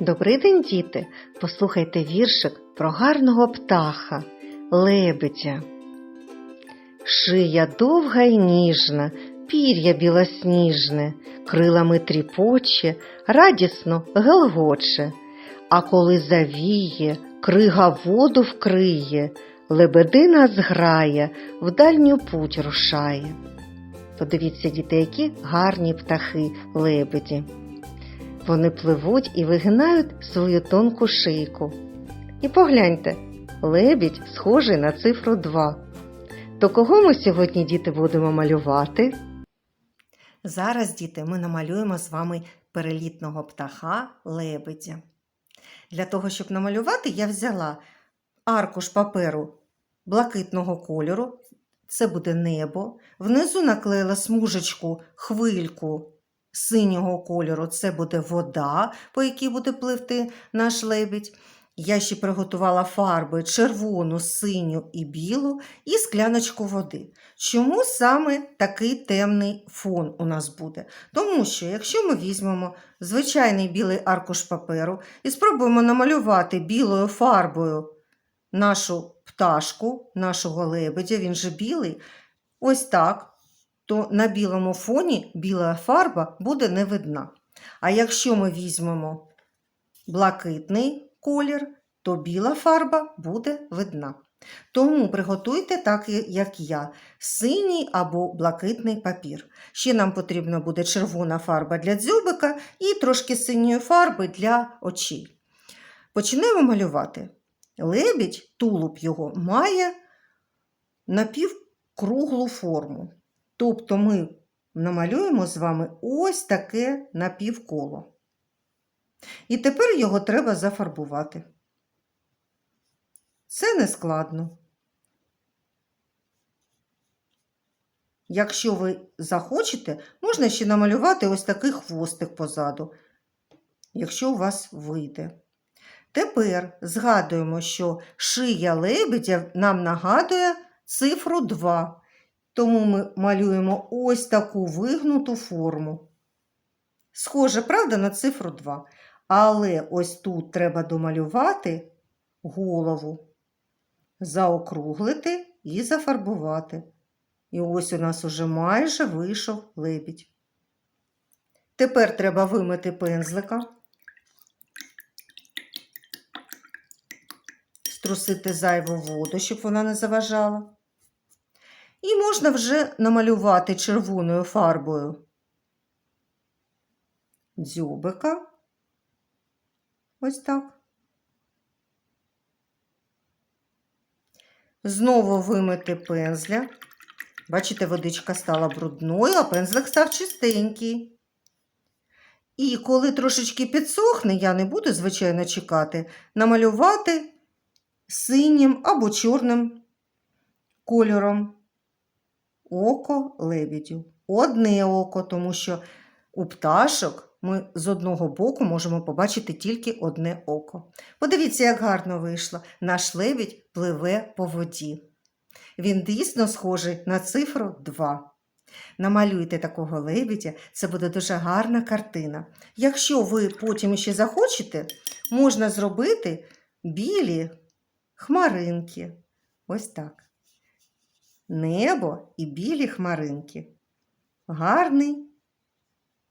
Добрий день, діти! Послухайте віршик про гарного птаха, лебедя. Шия довга й ніжна, пір'я білосніжне, крилами тріпоче, радісно гелгоче. А коли завіє, крига воду вкриє, лебедина зграє, в дальню путь рушає. Подивіться, діти, які гарні птахи лебеді. Вони пливуть і вигинають свою тонку шийку. І погляньте, лебідь схожий на цифру 2. То кого ми сьогодні, діти, будемо малювати? Зараз, діти, ми намалюємо з вами перелітного птаха лебедя. Для того, щоб намалювати, я взяла аркуш паперу блакитного кольору, це буде небо. Внизу наклеїла смужечку, хвильку синього кольору, це буде вода, по якій буде пливти наш лебідь. Я ще приготувала фарби червону, синю і білу і скляночку води. Чому саме такий темний фон у нас буде? Тому що, якщо ми візьмемо звичайний білий аркуш паперу і спробуємо намалювати білою фарбою нашу пташку, нашого лебедя, він же білий, ось так, то на білому фоні біла фарба буде не видна. А якщо ми візьмемо блакитний колір, то біла фарба буде видна. Тому приготуйте так, як я, синій або блакитний папір. Ще нам потрібна буде червона фарба для дзьобика і трошки синьої фарби для очей. Почнемо малювати. Лебідь, тулуб його, має напівкруглу форму. Тобто ми намалюємо з вами ось таке напівколо. І тепер його треба зафарбувати. Це не складно. Якщо ви захочете, можна ще намалювати ось такий хвостик позаду, якщо у вас вийде. Тепер згадуємо, що шия лебедя нам нагадує цифру 2. Тому ми малюємо ось таку вигнуту форму. Схоже, правда, на цифру 2. Але ось тут треба домалювати голову, заокруглити і зафарбувати. І ось у нас уже майже вийшов лебідь. Тепер треба вимити пензлика, струсити зайву воду, щоб вона не заважала. І можна вже намалювати червоною фарбою дзьобика. Ось так. Знову вимити пензля. Бачите, водичка стала брудною, а пензлик став чистенький. І коли трошечки підсохне, я не буду, звичайно, чекати, намалювати синім або чорним кольором око лебідю. Одне око, тому що у пташок ми з одного боку можемо побачити тільки одне око. Подивіться, як гарно вийшло. Наш лебідь пливе по воді. Він дійсно схожий на цифру 2. Намалюйте такого лебідя, це буде дуже гарна картина. Якщо ви потім ще захочете, можна зробити білі хмаринки. Ось так небо і білі хмаринки. Гарний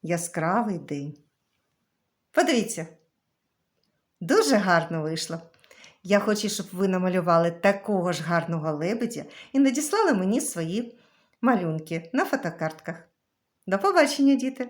яскравий день. Подивіться, дуже гарно вийшло. Я хочу, щоб ви намалювали такого ж гарного лебедя і надіслали мені свої малюнки на фотокартках. До побачення, діти!